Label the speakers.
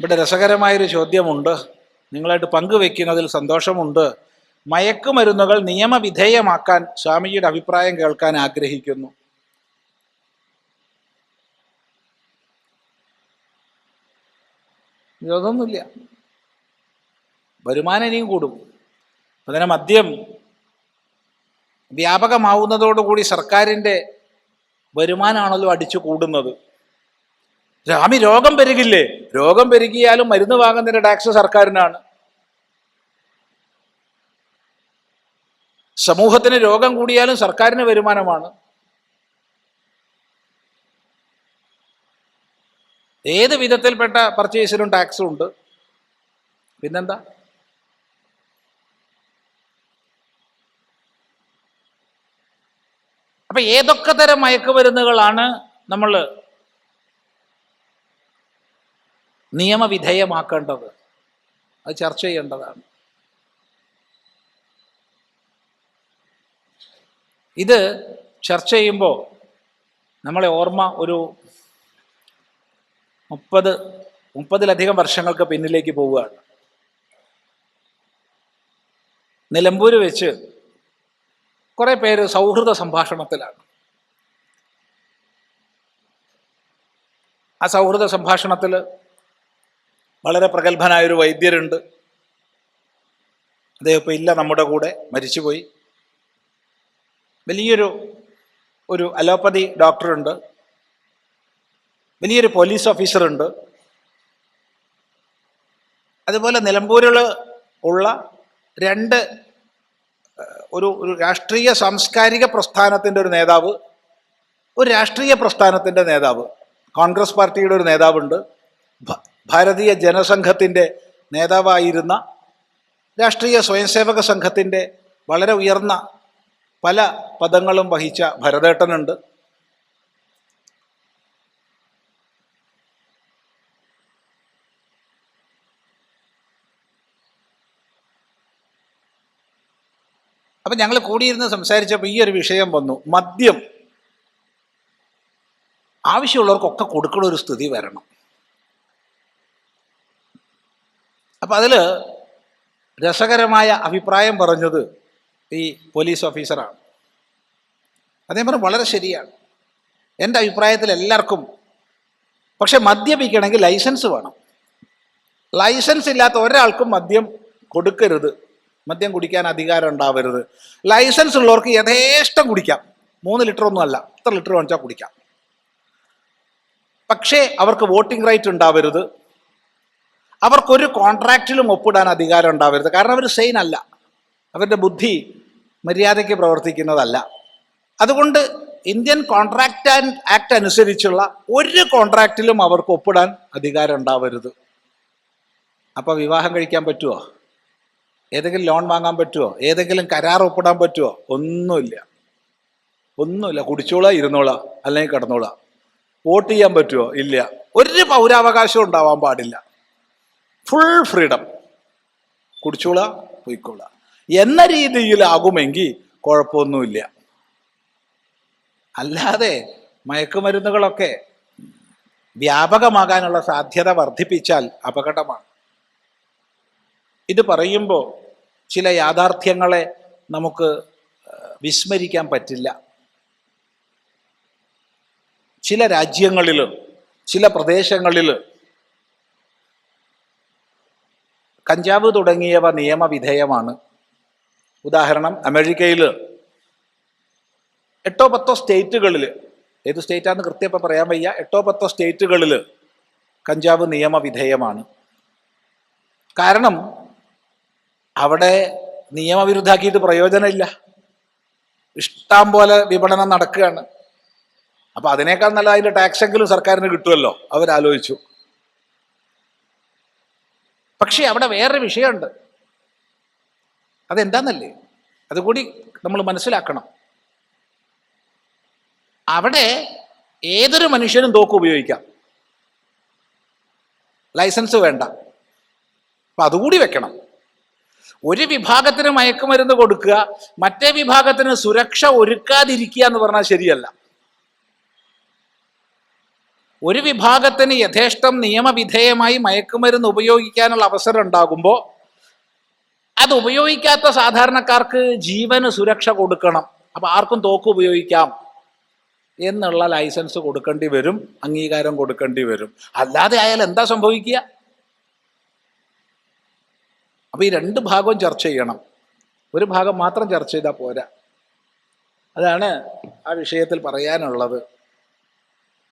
Speaker 1: ഇവിടെ രസകരമായൊരു ചോദ്യമുണ്ട്. നിങ്ങളായിട്ട് പങ്കുവെക്കുന്നതിൽ സന്തോഷമുണ്ട്. മയക്കുമരുന്നുകൾ നിയമവിധേയമാക്കാൻ സ്വാമിജിയുടെ അഭിപ്രായം കേൾക്കാൻ ആഗ്രഹിക്കുന്നു. ഇതൊന്നുമില്ല. വരുമാനം ഇനിയും കൂടും. അതിനെ മദ്യം വ്യാപകമാവുന്നതോടുകൂടി സർക്കാരിന്റെ വരുമാനമാണല്ലോ അടിച്ചു കൂടുന്നത്. രാമി രോഗം പെരുകില്ലേ? രോഗം പെരുകിയാലും മരുന്ന് വാങ്ങുന്നതിന്റെ ടാക്സ് സർക്കാരിനാണ്. സമൂഹത്തിന് രോഗം കൂടിയാലും സർക്കാരിന് വരുമാനമാണ്. ഏത് വിധത്തിൽപ്പെട്ട പർച്ചേസിനും ടാക്സും ഉണ്ട്. പിന്നെന്താ? അപ്പൊ ഏതൊക്കെ തരം മയക്കുമരുന്നുകളാണ് നമ്മൾ നിയമവിധേയമാക്കേണ്ടത്? അത് ചർച്ച ചെയ്യേണ്ടതാണ്. ഇത് ചർച്ച ചെയ്യുമ്പോൾ നമ്മളെ ഓർമ്മ ഒരു മുപ്പത് മുപ്പതിലധികം വർഷങ്ങൾക്ക് പിന്നിലേക്ക് പോവുകയാണ്. നിലമ്പൂര് വെച്ച് കുറെ പേര് സൗഹൃദ സംഭാഷണത്തിലാണ്. ആ സൗഹൃദ സംഭാഷണത്തിൽ വളരെ പ്രഗത്ഭനായ ഒരു വൈദ്യരുണ്ട്. അദ്ദേഹം ഇപ്പം ഇല്ല നമ്മുടെ കൂടെ മരിച്ചുപോയി. വലിയൊരു ഒരു അലോപ്പതി ഡോക്ടറുണ്ട്. വലിയൊരു പോലീസ് ഓഫീസറുണ്ട്. അതുപോലെ നിലമ്പൂരിൽ ഉള്ള രണ്ട് ഒരു ഒരു രാഷ്ട്രീയ സാംസ്കാരിക പ്രസ്ഥാനത്തിന്റെ ഒരു നേതാവ് ഒരു രാഷ്ട്രീയ പ്രസ്ഥാനത്തിന്റെ നേതാവ് കോൺഗ്രസ് പാർട്ടിയുടെ ഒരു നേതാവുണ്ട് ഭാരതീയ ജനസംഘത്തിന്റെ നേതാവായിരുന്ന രാഷ്ട്രീയ സ്വയംസേവക സംഘത്തിന്റെ വളരെ ഉയർന്ന പല പദങ്ങളും വഹിച്ച ഭരതേട്ടനുണ്ട്. അപ്പൊ ഞങ്ങൾ കൂടിയിരുന്ന് സംസാരിച്ചപ്പോൾ ഈ ഒരു വിഷയം വന്നു. മദ്യം. ആവശ്യമുള്ളവർക്കൊക്കെ കൊടുക്കുന്ന ഒരു സ്ഥിതി വരണം. അപ്പൊ അതിൽ രസകരമായ അഭിപ്രായം പറഞ്ഞത് ഈ പോലീസ് ഓഫീസറാണ്. അദ്ദേഹം പറഞ്ഞു വളരെ ശരിയാണ്. എന്റെ അഭിപ്രായത്തിൽ എല്ലാവർക്കും പക്ഷെ മദ്യപിക്കണമെങ്കിൽ ലൈസൻസ് വേണം. ലൈസൻസ് ഇല്ലാത്ത ഒരാൾക്കും മദ്യം കൊടുക്കരുത്. മദ്യം കുടിക്കാൻ അധികാരം ഉണ്ടാവരുത്. ലൈസൻസ് ഉള്ളവർക്ക് യഥേഷ്ടം കുടിക്കാം. മൂന്ന് ലിറ്റർ ഒന്നും അല്ല. എത്ര ലിറ്റർ വാങ്ങിച്ചാൽ കുടിക്കാം? പക്ഷേ അവർക്ക് വോട്ടിംഗ് റൈറ്റ് ഉണ്ടാവരുത്. അവർക്കൊരു കോൺട്രാക്റ്റിലും ഒപ്പിടാൻ അധികാരം ഉണ്ടാവരുത്. കാരണം അവർ സെയിൻ അല്ല. അവരുടെ ബുദ്ധി മര്യാദയ്ക്ക് പ്രവർത്തിക്കുന്നതല്ല. അതുകൊണ്ട് ഇന്ത്യൻ കോൺട്രാക്റ്റ് ആൻഡ് ആക്ട് അനുസരിച്ചുള്ള ഒരു കോൺട്രാക്റ്റിലും അവർക്ക് ഒപ്പിടാൻ അധികാരം ഉണ്ടാവരുത്. അപ്പോൾ വിവാഹം കഴിക്കാൻ പറ്റുമോ ഏതെങ്കിലും ലോൺ വാങ്ങാൻ പറ്റുമോ ഏതെങ്കിലും കരാർ ഒപ്പിടാൻ പറ്റുമോ ഒന്നുമില്ല. ഒന്നുമില്ല. കുടിച്ചോളാ ഇരുന്നോളാ അല്ലെങ്കിൽ കിടന്നോളാ. വോട്ട് ചെയ്യാൻ പറ്റുമോ ഇല്ല. ഒരു പൗരാവകാശവും ഉണ്ടാവാൻ പാടില്ല. ഫുൾ ഫ്രീഡം കുടിച്ചോളാ പോയിക്കോളാ. എന്ന രീതിയിലാകുമെങ്കിൽ കുഴപ്പമൊന്നുമില്ല. അല്ലാതെ മയക്കുമരുന്നുകളൊക്കെ വ്യാപകമാകാനുള്ള സാധ്യത വർദ്ധിപ്പിച്ചാൽ അപകടമാണ്. ഇത് പറയുമ്പോൾ ചില യാഥാർത്ഥ്യങ്ങളെ നമുക്ക് വിസ്മരിക്കാൻ പറ്റില്ല. ചില രാജ്യങ്ങളിൽ ചില പ്രദേശങ്ങളിൽ കഞ്ചാവ് തുടങ്ങിയവ നിയമവിധേയമാണ്. ഉദാഹരണം അമേരിക്കയിൽ എട്ടോ പത്തോ സ്റ്റേറ്റുകളിൽ ഏത് സ്റ്റേറ്റാന്ന് കൃത്യം ഇപ്പം പറയാൻ വയ്യ എട്ടോ പത്തോ സ്റ്റേറ്റുകളിൽ കഞ്ചാവ് നിയമവിധേയമാണ്. കാരണം അവിടെ നിയമവിരുദ്ധാക്കിയിട്ട് പ്രയോജനമില്ല. ഇഷ്ടം പോലെ വിപണനം നടക്കുകയാണ്. അപ്പൊ അതിനേക്കാൾ നല്ല അതിന്റെ ടാക്സ് എങ്കിലും സർക്കാരിന് കിട്ടുമല്ലോ? അവരാലോചിച്ചു. പക്ഷേ അവിടെ വേറൊരു വിഷയമുണ്ട്. അതെന്താന്നല്ലേ? അതുകൂടി നമ്മൾ മനസ്സിലാക്കണം. അവിടെ ഏതൊരു മനുഷ്യനും തോക്ക് ഉപയോഗിക്കാം. ലൈസൻസ് വേണ്ട. അപ്പൊ അതുകൂടി വെക്കണം. ഒരു വിഭാഗത്തിന് മയക്കുമരുന്ന് കൊടുക്കുക മറ്റേ വിഭാഗത്തിന് സുരക്ഷ ഒരുക്കാതിരിക്കുക എന്ന് പറഞ്ഞാൽ ശരിയല്ല. ഒരു വിഭാഗത്തിന് യഥേഷ്ടം നിയമവിധേയമായി മയക്കുമരുന്ന് ഉപയോഗിക്കാനുള്ള അവസരം ഉണ്ടാകുമ്പോൾ അത് ഉപയോഗിക്കാത്ത സാധാരണക്കാർക്ക് ജീവന് സുരക്ഷ കൊടുക്കണം. അപ്പം ആർക്കും തോക്ക് ഉപയോഗിക്കാം എന്നുള്ള ലൈസൻസ് കൊടുക്കേണ്ടി വരും അംഗീകാരം കൊടുക്കേണ്ടി വരും. അല്ലാതെ ആയാൽ എന്താ സംഭവിക്കുക? അപ്പൊ ഈ രണ്ട് ഭാഗവും ചർച്ച ചെയ്യണം. ഒരു ഭാഗം മാത്രം ചർച്ച ചെയ്താൽ പോരാ. അതാണ് ആ വിഷയത്തിൽ പറയാനുള്ളത്.